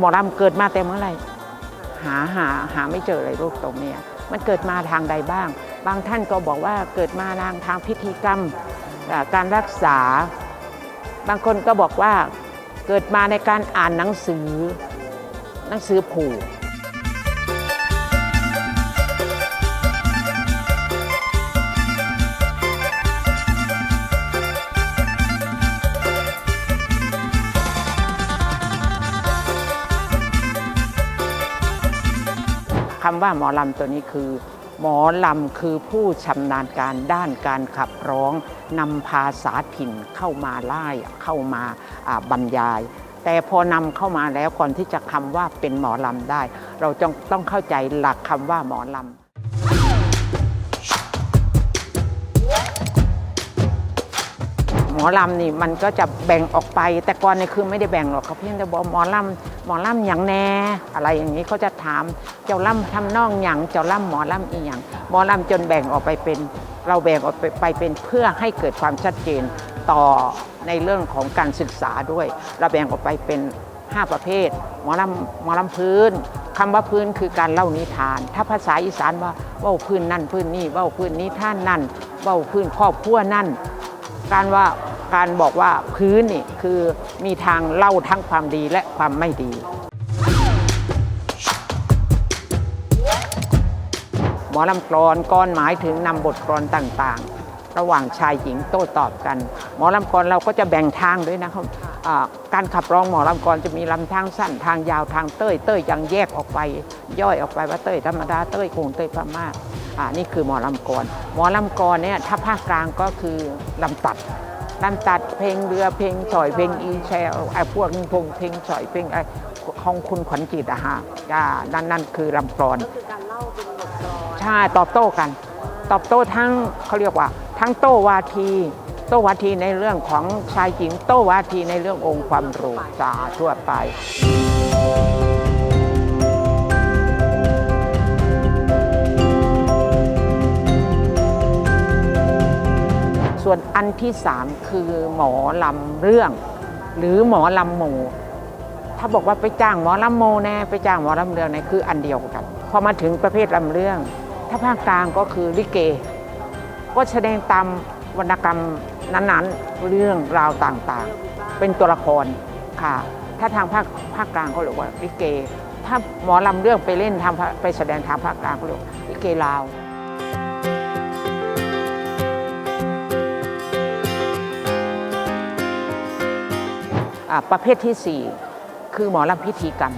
หมอลำเกิดมาแต่เมื่อไรหาหาหาไม่เจอเลยโรคตรงนี้มันเกิดมาทางใดบ้าง บางท่านก็บอกว่าเกิดมาทางทางพิธีกรรมการรักษา บางคนก็บอกว่าเกิดมาในการอ่านหนังสือหนังสือผูก คำว่าหมอลำตัวนี้คือ หมอลำคือผู้ชำนาญการด้านการขับร้องนำภาษาถิ่นเข้ามาไล่เข้ามาบรรยาย แต่พอนำเข้ามาแล้วก่อนที่จะคำว่าเป็นหมอลำได้ เราจงต้องเข้าใจหลักคำว่าหมอลำ หมอลำนี่มันก็จะแบ่งออกไป แต่ก่อนเนี่ยคือไม่ได้แบ่งหรอกเขาเพียงแต่บอกหมอลำหมอลำอย่างแน่ อะไรอย่างนี้เขาจะถามเจ้าลำทำนองอย่างเจ้าลำหมอลำอีอย่างหมอลำจนแบ่งออกไปเป็น เราแบ่งออกไปไปเป็นเพื่อให้เกิดความชัดเจนต่อในเรื่องของการศึกษาด้วย เราแบ่งออกไปเป็น 5 ประเภท หมอลำหมอลำพื้นคำว่าพื้นคือการเล่านิทาน ถ้าภาษาอีสานว่าเว้าพื้นนั่นพื้นนี่เว้าพื้นนิทานนั่นเว้าพื้นครอบครัวนั่น การว่าการบอกว่าพื้นนี่คือมีทางเล่าทั้งความดีและความไม่ดี หมอลำกรอนกรหมายถึงนำบทกลอนต่างๆ ระหว่างชายหญิงโต้ตอบกัน หมอลำกรเราก็จะแบ่งทางด้วยนะครับอ่าการขับร้องหมอลำกรจะมีลำทางสั้นทางยาวทางเต้ยเต้ยยังแยกออกไป ย่อยออกไปว่าเต้ยธรรมดาเต้ยโกงเต้ยพม่า อ่านี่คือหมอลำกรหมอลำกรเนี่ยถ้าภาคกลางก็คือลำตัดลำตัดเพลงเรือเพลงสอยเพลงอีแชร์ไอ้พวกพงเพลงสอยเพลงไอ้ของคุณขวัญจิตอะฮะอ่านั่นนั่นคือลำกรอนก็คือการเล่าเป็นบทกลอนใช่ตอบโต้กัน ตอบโต้ทั้งเขาเรียกว่า ทั้งโต้วาที โต้วาทีในเรื่องของชายหญิง โต้วาทีในเรื่ององค์ความรู้จาทั่วไป ส่วนอันที่สามคือหมอลำเรื่อง หรือหมอลำโมถ้าบอกว่าไปจ้างหมอลำโมแน่ไปจ้างหมอลำเรื่องเนี่ยคืออันเดียวกันพอมาถึงประเภทลำเรื่อง ถ้าภาคกลางก็คือลิเก ก็แสดงตามวรรณกรรมนั้นๆ เรื่องราวต่างๆ เป็นตัวละครค่ะ ถ้าทางภาคภาคกลางเขาเรียกว่าลิเก ถ้าหมอลำเรื่องไปเล่นทางภาคไปแสดงทางภาคกลางเขาเรียกลิเกลาว ประเภทที่ 4 คือหมอลำพิธีกรรม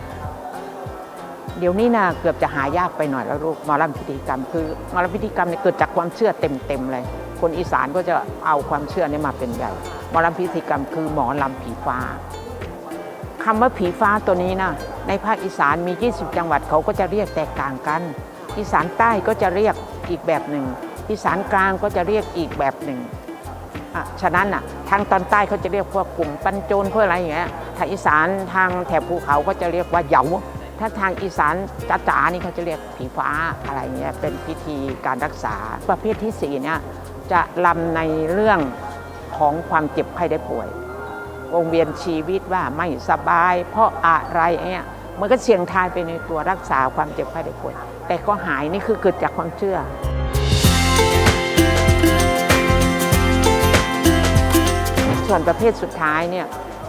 เดี๋ยวนี้นะเกือบจะหายากไปหน่อยแล้วลูกหมอลำพิธีกรรม คือหมอลำพิธีกรรมเนี่ยเกิดจากความเชื่อเต็มๆเลย คนอีสานก็จะเอาความเชื่อนี้มาเป็นใหญ่หมอลำพิธีกรรม คือหมอลำผีฟ้าคำว่าผีฟ้าตัวนี้นะในภาคอีสานมี 20 จังหวัดเขาก็จะเรียกแตกต่างกัน อีสานใต้ก็จะเรียกอีกแบบหนึ่งอีสานกลางก็จะเรียกอีกแบบหนึ่ง อะฉะนั้นอะทางตอนใต้เขาจะเรียกพวกกลุ่มปันโจรพวกอะไรอย่างเงี้ยทางอีสานทางแถบภูเขาก็จะเรียกว่าเหยาถ้าทางอีสานจ๋าๆนี่เขาจะเรียกผีฟ้าอะไรเงี้ยเป็นพิธีการรักษาประเภทที่สี่เนี่ยจะลำในเรื่องของความเจ็บไข้ได้ป่วยวงเวียนชีวิตว่าไม่สบาย เพราะอะไรเงี้ยมันก็เสี่ยงทายไปในตัวรักษาความเจ็บไข้ได้ป่วย แต่ก็หายนี่คือเกิดจากความเชื่อ ส่วนประเภทสุดท้ายเนี่ย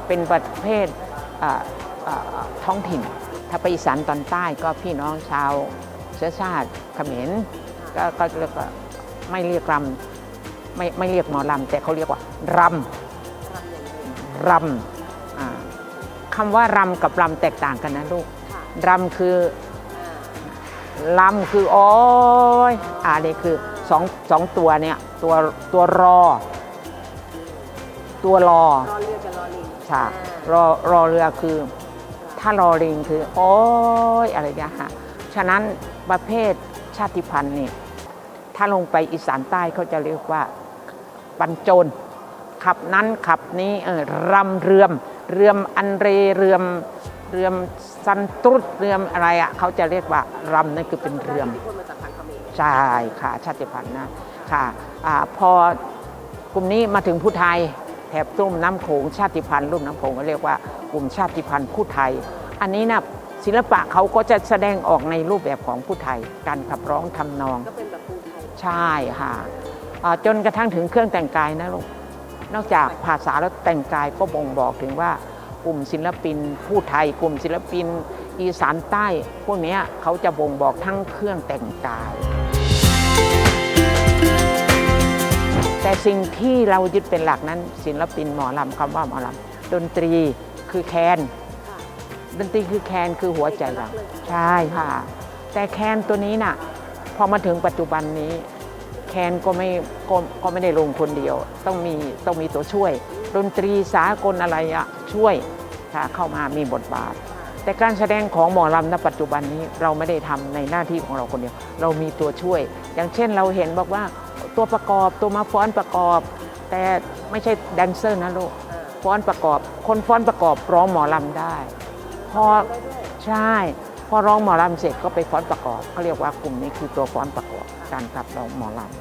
เป็นประเภทเอ่อเอ่อท้องถิ่น ถ้าไปอีสานตอนใต้ก็พี่น้องชาวเชื้อชาติเขมรก็ก็เรียกว่าไม่เรียกรำไม่ไม่เรียกหมอลำแต่เขาเรียกว่ารำรำอ่าคำว่ารำกับรำแตกต่างกันนะลูกค่ะรำคือลำคือโอ้ยอ่านี่คือสองสองตัวเนี่ยตัวตัวรอ ตัวรอรอเรือกับรอลิงใช่รอรอเรือคือ ถ้ารอลิงคือ โอ้ยอะไรเงี้ยค่ะฉะนั้นประเภทชาติพันธุ์นี่ถ้าลงไปอีสานใต้เขาจะเรียกว่าบรรจนขับนั้นขับนี้เออรำเรือม เรือมอันเรเรือมเรือมสันตรุดเรือมอะไรอะเขาจะเรียกว่ารำนั่นคือเป็นเรือมที่คนมาจากทางเขมรใช่ค่ะชาติพันธุ์นะค่ะอาพอกลุ่มนี้มาถึงผู้ไทย แถบรุ่มน้ำโขงชาติพันธุ์รุ่มน้ำโขงก็เรียกว่ากลุ่มชาติพันธุ์ผู้ไทย อันนี้นะศิลปะเขาก็จะแสดงออกในรูปแบบของผู้ไทย การขับร้องทำนองก็เป็นแบบภูไทยใช่ค่ะจนกระทั่งถึงเครื่องแต่งกายนะลูกนอกจากภาษาแล้วแต่งกายก็บ่งบอกถึงว่ากลุ่มศิลปินผู้ไทย กลุ่มศิลปินอีสานใต้ พวกนี้เขาจะบ่งบอกทั้งเครื่องแต่งกาย แต่สิ่งที่เรายึดเป็นหลักนั้น ศิลปินหมอลำคำว่าหมอลำดนตรีคือแคนค่ะดนตรีคือแคนคือหัวใจเราใช่ค่ะ แต่แคนตัวนี้น่ะพอมาถึงปัจจุบันนี้ แคนก็ไม่ก็ก็ไม่ได้ลงคนเดียว ต้องมีต้องมีตัวช่วย ดนตรีสากลอะไรอะช่วยค่ะเข้ามามีบทบาท แต่การแสดงของหมอลำณปัจจุบันนี้เราไม่ได้ทำในหน้าที่ของเราคนเดียว เรามีตัวช่วย อย่างเช่นเราเห็นบอกว่า ตัวประกอบตัวมาฟ้อนประกอบ แต่ไม่ใช่แดนเซอร์นะลูกอ่าฟ้อนประกอบ คนฟ้อนประกอบร้องหมอลำได้ พอได้ด้วยใช่ พอร้องหมอลำเสร็จก็ไปฟ้อนประกอบเขาเรียกว่ากลุ่มนี้คือตัวฟ้อนประกอบการขับร้องหมอลำ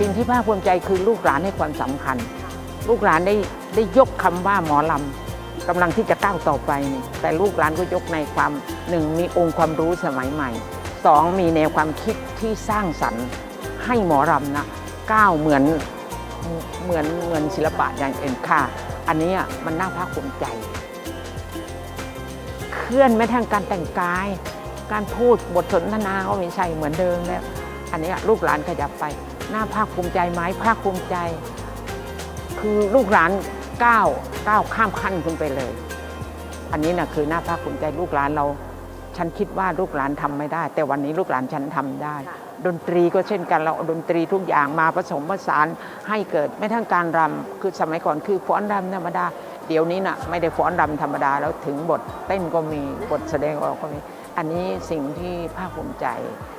สิ่งที่ภาคภูมิใจคือลูกหลานให้ความสำคัญ ลูกหลานได้ได้ยกคำว่าหมอลำกำลังที่จะก้าวต่อไปนี่แต่ลูกหลานก็ยกในความหนึ่งมีองค์ความรู้สมัยใหม่สองมีแนวความคิดที่สร้างสรรค์ให้หมอลำนะก้าวเหมือนเหมือนเหมือนศิลปะอย่างอื่นค่ะ อันนี้อะมันน่าภาคภูมิใจ เคลื่อนแม้ทั้งการแต่งกาย การพูดบทสนทนาก็ไม่ใช่เหมือนเดิมแล้ว อันนี้ลูกหลานขยับไป น่าภาคภูมิใจไหมภาคภูมิใจ คือลูกหลานก้าวก้าวข้ามขั้นขึ้นไปเลย อันนี้นะคือหน้าภาคภูมิใจลูกหลานเรา ฉันคิดว่าลูกหลานทำไม่ได้ แต่วันนี้ลูกหลานฉันทำได้ ดนตรีก็เช่นกันเราเอาดนตรีทุกอย่างมาผสมผสานให้เกิดไม่ทั้งการรำคือสมัยก่อนคือฟ้อนรำธรรมดาเดี๋ยวนี้นะ่ะไม่ได้ฟ้อนรำธรรมดาแล้วถึงบทเต้นก็มีบทแสดงออกก็มี อันนี้สิ่งที่ภาคภูมิใจ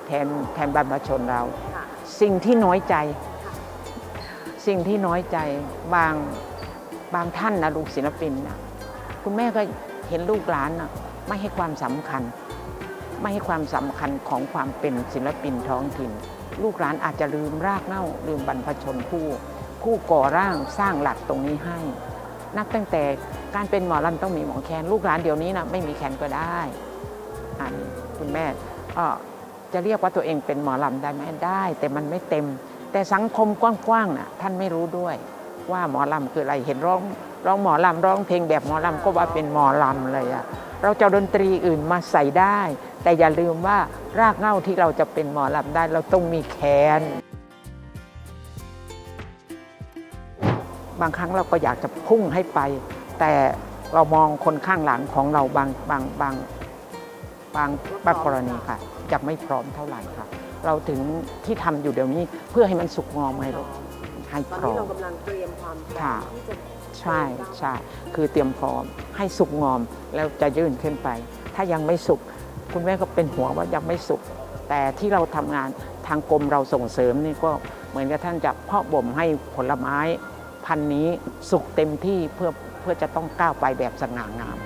แทนแทนบรรพชนเราค่ะสิ่งที่น้อยใจ สิ่งที่น้อยใจบางบางท่านนะลูกศิลปินนะคุณแม่ก็เห็นลูกหลานนะไม่ให้ความสำคัญ ไม่ให้ความสำคัญของความเป็นศิลปินท้องถิ่น ลูกหลานอาจจะลืมรากเหง้าลืมบรรพชนผู้ผู้ก่อร่างสร้างหลักตรงนี้ให้ นับตั้งแต่การเป็นหมอลำต้องมีหมอแคนลูกหลานเดี๋ยวนี้นะไม่มีแคนก็ได้อันนี้คุณแม่ก็จะเรียกว่าตัวเองเป็นหมอลำได้ไหมได้ แต่มันไม่เต็ม แต่สังคมกว้างๆน่ะท่านไม่รู้ด้วยว่าหมอลำคืออะไรเห็นร้องร้องหมอลำร้องเพลงแบบหมอลำก็ว่าเป็นหมอลำเลยอะเราจะเอาดนตรีอื่นมาใส่ได้ แต่อย่าลืมว่ารากเหง้าที่เราจะเป็นหมอลำได้ เราต้องมีแขน บางครั้งเราก็อยากจะพุ่งให้ไป แต่เรามองคนข้างหลังของเราบางบางบางบางบางกรณีค่ะยังไม่พร้อมเท่าไหร่ค่ะ เราถึงที่ทำอยู่เดี๋ยวนี้ เพื่อให้มันสุกงอมให้ลูกให้ตอนพร้นี้อเรามกำลังเตรียมความพร้อค่ะ มที่จะใช่ใช่คือเตรียมพร้อมให้สุกงอมแล้วจะยื่นขึ้นไป ถ้ายังไม่สุกคุณแม่ก็เป็นห่วงว่ายังไม่สุก แต่ที่เราทำงานทางกรมเราส่งเสริมนี่ก็เหมือนกับท่านจะเพาะบ่มให้ผลไม้พันธุ์นี้สุกเต็มที่เพื่อเพื่อจะต้องก้าวไปแบบสง่างาม